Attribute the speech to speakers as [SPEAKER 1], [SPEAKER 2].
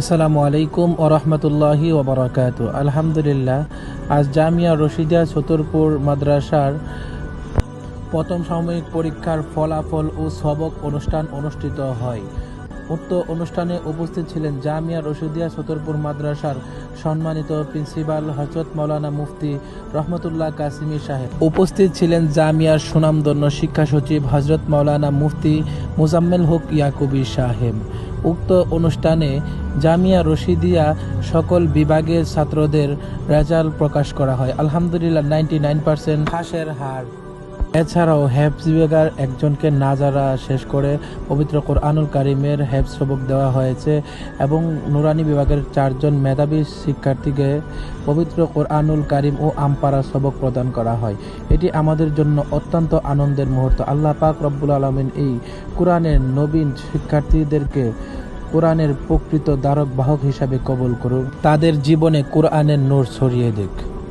[SPEAKER 1] আসসালামু আলাইকুম ও রহমতুল্লাহি ওবরাকাত আলহামদুলিল্লাহ, আজ জামিয়া রশিদিয়া ছতরপুর মাদ্রাসার প্রথম সাময়িক পরীক্ষার ফলাফল ও সবক অনুষ্ঠান অনুষ্ঠিত হয়। উক্ত অনুষ্ঠানে উপস্থিত ছিলেন জামিয়া রশিদিয়া ছতরপুর মাদ্রাসার সম্মানিত প্রিন্সিপাল হজরত মৌলানা মুফতি রহমতুল্লাহ কাসিমি সাহেব। উপস্থিত ছিলেন জামিয়ার সুনামধন্য শিক্ষা সচিব হজরত মৌলানা মুফতি মুজাম্মেল হক ইয়াকুবি সাহেব। উক্ত অনুষ্ঠানে জামিয়া রশিদিয়া সকল বিভাগের ছাত্রদের রেজাল্ট প্রকাশ করা হয়। আলহামদুলিল্লাহ নাইনটি নাইন পার্সেন্ট ফাঁসের হার। এছাড়াও হেফজ বিভাগের একজনকে নাজারা শেষ করে পবিত্র কোরআনুল কারিমের হেফজ সবক দেওয়া হয়েছে এবং নুরানি বিভাগের চারজন মেধাবী শিক্ষার্থীকে পবিত্র কোরআনুল কারিম ও আমপারা সবক প্রদান করা হয়। এটি আমাদের জন্য অত্যন্ত আনন্দের মুহূর্ত। আল্লাহ পাক রব্বুল আলমিন এই কোরআনের নবীন শিক্ষার্থীদেরকে কোরআনের প্রকৃত দ্বারক বাহক হিসাবে কবল করুক। তাদের জীবনে কোরআনের নূর ছড়িয়ে দিক।